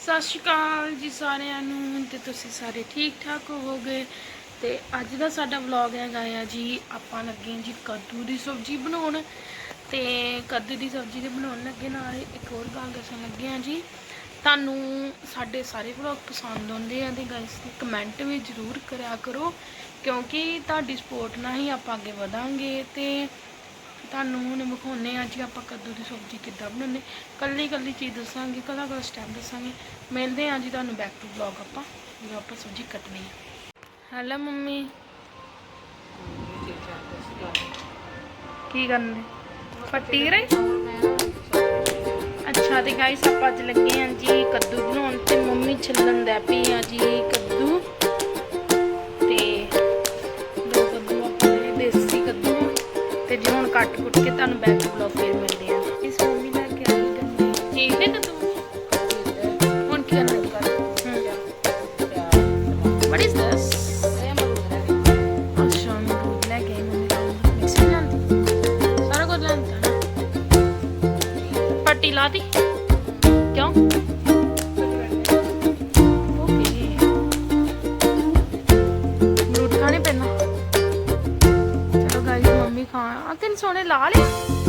ਸਤਿ ਸ਼੍ਰੀ ਅਕਾਲ ਜੀ ਸਾਰਿਆਂ ਨੂੰ ਤੇ ਤੁਸੀਂ ਸਾਰੇ ਠੀਕ ਠਾਕ ਹੋਵੋਗੇ। ਤੇ ਅੱਜ ਦਾ ਸਾਡਾ ਵਲੌਗ ਹੈਗਾ ਆ ਜੀ, ਆਪਾਂ ਲੱਗੇ ਹਾਂ ਜੀ ਕੱਦੂ ਦੀ ਸਬਜ਼ੀ ਬਣਾਉਣ। ਤੇ ਕੱਦੂ ਦੀ ਸਬਜ਼ੀ ਦੇ ਬਣਾਉਣ ਲੱਗੇ ਨਾਲ ਇੱਕ ਹੋਰ ਗੱਲ ਦੱਸਣ ਲੱਗੇ ਹਾਂ ਜੀ। ਤੁਹਾਨੂੰ ਸਾਡੇ ਸਾਰੇ ਵਲੌਗ ਪਸੰਦ ਆਉਂਦੇ ਆ ਤੇ ਗਾਇਸ ਕਮੈਂਟ ਵੀ ਜ਼ਰੂਰ ਕਰਿਆ ਕਰੋ। ਕਿਉਂਕਿ ਤੁਹਾਡੀ ਸਪੋਰਟ ਨਾਲ ਹੀ ਆਪਾਂ ਅੱਗੇ ਵਧਾਂਗੇ ਤੇ ਤੁਹਾਨੂੰ ਹੁਣ ਵਿਖਾਉਨੇ ਆ ਜੀ ਆਪਾਂ ਕੱਦੂ ਦੀ ਸਬਜ਼ੀ ਕਿੱਦਾਂ ਬਣਾਉਂਦੇ ਕੱਲੀ ਕੱਲੀ ਚੀਜ਼ ਦੱਸਾਂਗੇ ਕਲਾ ਕਲਾ ਸਟੈਪ ਦੱਸਾਂਗੇ। ਮਿਲਦੇ ਆ ਜੀ ਤੁਹਾਨੂੰ ਬੈਕ ਟੂ ਵਲੌਗ ਆਪਾਂ, ਜਦੋਂ ਆਪਾਂ ਸਬਜ਼ੀ ਕੱਟਣੀ ਹੈ ਹੈਲੋ ਮੰਮੀ। ਕੀ ਕਰਨੇ ਪੱਟੀ ਰਹੀ? ਅੱਛਾ ਤੇ ਗਾਇਸ ਆਪਾਂ ਅੱਜ ਲੱਗੇ ਆ ਜੀ ਕੱਦੂ ਬਣਾਉਣ ਤੇ ਮੰਮੀ ਛਿੱਲਣ ਦਾ ਪਈ ਆ ਜੀ ਕੱਟ ਕੁੱਟ ਕੇ ਤੁਹਾਨੂੰ ਬੈਕ ਬਲੌਗ ਫੇਰ ਮਿਲਦੇ ਆ ਇਸ ਮੰਮੀ ਦਾ ਕੀ ਗੰਦੇ ਠੀਕ ਨੇ ਕੱਦੂ ਹੁਣ ਕੀ ਕਰਨਾ? ਕਰ What is this? ਅੱਛਾ ਅਮਰੂਦ ਖਾ ਆ ਕਿੰਨੇ ਸੋਹਣੇ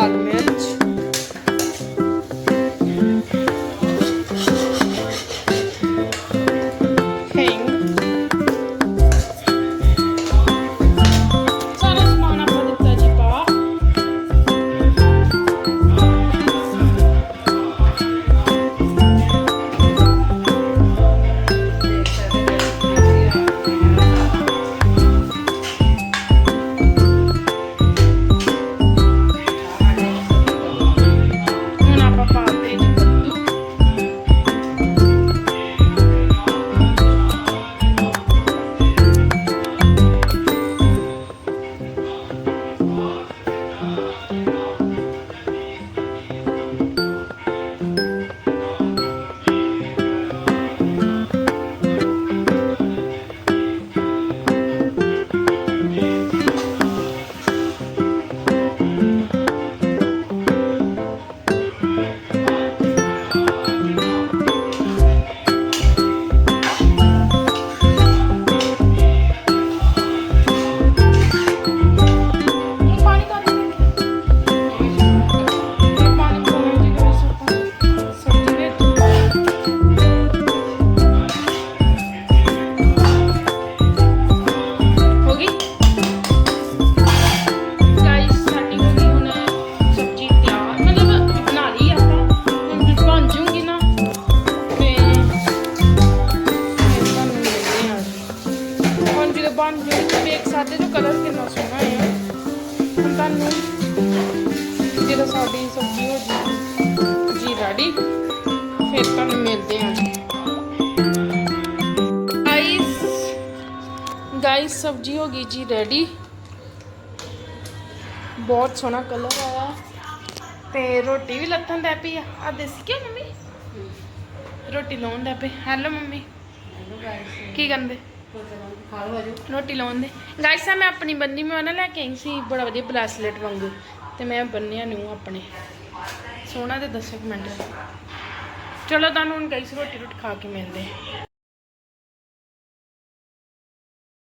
cuidado. ਫਿਰ ਤੁਹਾਨੂੰ ਮਿਲਦੇ ਹਾਂ। ਗਾਇਸ ਗਾਇਸ ਸਬਜ਼ੀ ਹੋ ਗਈ ਜੀ ਰੈਡੀ ਬਹੁਤ ਸੋਹਣਾ ਕਲਰ ਆਇਆ। ਤੇ ਰੋਟੀ ਵੀ ਲੱਥਣ ਲੱਗ ਪਈ ਆ। ਆ ਦੇਸੀ ਕਿਉਂ ਮੰਮੀ? ਰੋਟੀ ਲਾਉਣ ਲੱਗ ਪਈ ਹੈਲੋ ਮੰਮੀ। ਕੀ ਕਰਦੇ ਰੋਟੀ ਲਾਉਣ ਦੇ। ਗਾਇਸ ਆ ਮੈਂ ਆਪਣੀ ਬੰਨੀ ਮੈਂ ਨਾ ਲੈ ਕੇ ਆਈ ਸੀ ਬੜਾ ਵਧੀਆ ਬ੍ਰੈਸਲੇਟ ਵਾਂਗੂ। ਤੇ ਮੈਂ ਬੰਨਿਆ ਨੂੰ ਆਪਣੇ। ਸੋਹਣਾ ਤੇ ਦੱਸੋ ਮਿੰਟ। ਚਲੋ ਤੁਹਾਨੂੰ ਹੁਣ ਗਾਇਸ ਰੋਟੀ ਰੋਟੀ ਖਾ ਕੇ ਮਿਲਦੇ